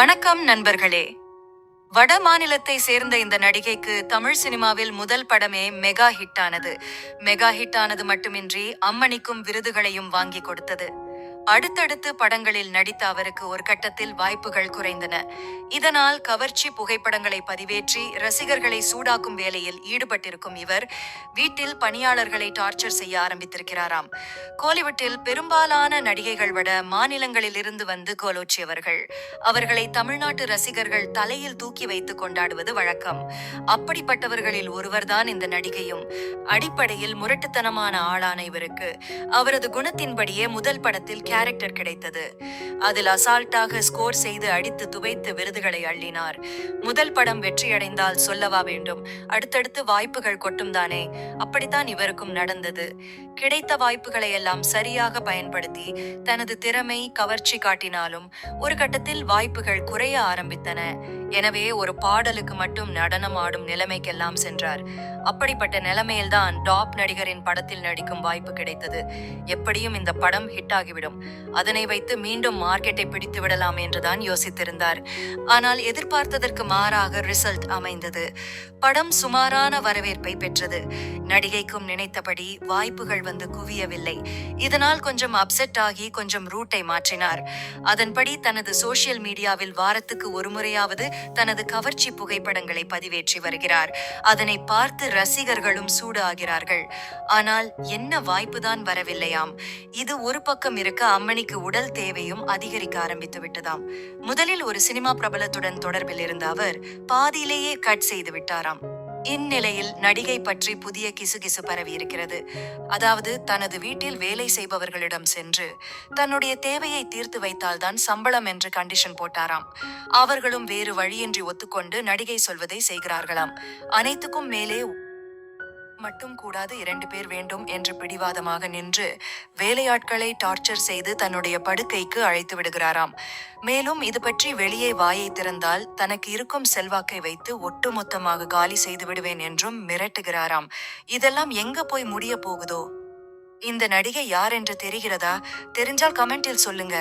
வணக்கம் நண்பர்களே. வட மாநிலத்தை சேர்ந்த இந்த நடிகைக்கு தமிழ் சினிமாவில் முதல் படமே மெகா ஹிட் ஆனது மெகா ஹிட் ஆனது மட்டுமின்றி அம்மணிக்கும் விருதுகளையும் வாங்கி கொடுத்தது. அடுத்தடுத்து படங்களில் நடித்த அவருக்கு ஒரு கட்டத்தில் வாய்ப்புகள் குறைந்தன. இதனால் கவர்ச்சி புகைப்படங்களை பதிவேற்றி ரசிகர்களை சூடாக்கும் வேலையில் ஈடுபட்டிருக்கும் இவர் வீட்டில் பணியாளர்களை டார்ச்சர் செய்ய ஆரம்பித்திருக்கிறாராம். கோலிவுட்டில் பெரும்பாலான நடிகைகள் விட மாநிலங்களில் இருந்து வந்து கோலோச்சியவர்கள் அவர்களை. தமிழ்நாட்டு ரசிகர்கள் தலையில் தூக்கி வைத்து கொண்டாடுவது வழக்கம். அப்படிப்பட்டவர்களில் ஒருவர்தான் இந்த நடிகையும். அடிப்படையில் முரட்டுத்தனமான ஆளான இவருக்கு அவரது குணத்தின்படியே முதல் படத்தில் கேரக்டர் கிடைத்தது. அதில் அசால்ட்டாக ஸ்கோர் செய்து அடித்து துவைத்து விருதுகளை அள்ளினார். முதல் படம் வெற்றியடைந்தால் சொல்லவா வேண்டும்? அடுத்தடுத்து வாய்ப்புகள் கொட்டும் தானே? அப்படித்தான் இவருக்கும் நடந்தது. கிடைத்த வாய்ப்புகளை எல்லாம் சரியாக பயன்படுத்தி தனது திறமை கவர்ச்சி காட்டினாலும் ஒரு கட்டத்தில் வாய்ப்புகள் குறைய ஆரம்பித்தன. எனவே ஒரு பாடலுக்கு மட்டும் நடனம் ஆடும் நிலைமைக்கெல்லாம் சென்றார். அப்படிப்பட்ட நிலைமையில்தான் டாப் நடிகரின் படத்தில் நடிக்கும் வாய்ப்பு கிடைத்தது. எப்படியும் இந்த படம் ஹிட் ஆகிவிடும். அதனை வைத்து மீண்டும் மார்க்கெட்டை பிடித்து விடலாம் என்றுதான் யோசித்திருந்தார். ஆனால் எதிர்பார்த்ததற்கு மாறாக ரிசல்ட் அமைந்தது. படம் சுமாரான வரவேற்பை பெற்றது. நடிகைக்கும் நினைத்தபடி வாய்ப்புகள் வந்து குவியவில்லை. இதனால் கொஞ்சம் அப்செட் ஆகி கொஞ்சம் ரூட்டை மாற்றினார். அதன்படி தனது சோசியல் மீடியாவில் வாரத்துக்கு ஒரு முறையாவது தனது கவர்ச்சி புகைப்படங்களை பதிவேற்றி வருகிறார். அதனை பார்த்து ரசிகர்களும் சூடு ஆகிறார்கள் ஆனால் என்ன வாய்ப்புதான் வரவில்லையாம். இது ஒரு பக்கம் இருக்க அம்மணிக்கு உடல் தேவையும் அதிகரிக்க ஆரம்பித்து விட்டதாம். முதலில் ஒரு சினிமா பிரபலத்துடன் தொடர்பில் இருந்த அவர் பாதியிலேயே கட் செய்து விட்டாராம். இந்நிலையில் நடிகை பற்றி புதிய கிசுகிசு பரவி இருக்கிறது. அதாவது தனது வீட்டில் வேலை செய்பவர்களிடம் சென்று தன்னுடைய தேவையை தீர்த்து வைத்தால்தான் சம்பளம் என்று கண்டிஷன் போட்டாராம். அவர்களும் வேறு வழியின்றி ஒத்துக்கொண்டு நடிகை சொல்வதை செய்கிறார்களாம். அனைத்துக்கும் மேலே மட்டும் கூடாது இரண்டு பேர் வேண்டும் என்று பிடிவாதமாக நின்று வேலையாட்களை டார்ச்சர் செய்து தன்னுடைய படுக்கைக்கு அழைத்து விடுகிறாராம். மேலும் இது பற்றி வெளியே வாயை திறந்தால் தனக்கு இருக்கும் செல்வாக்கை வைத்து ஒட்டுமொத்தமாக காலி செய்து விடுவேன் என்றும் மிரட்டுகிறாராம். இதெல்லாம் எங்க போய் முடிய போகுதோ? இந்த நடிகை யார் என்று தெரிகிறதா? தெரிஞ்சால் கமெண்டில் சொல்லுங்க.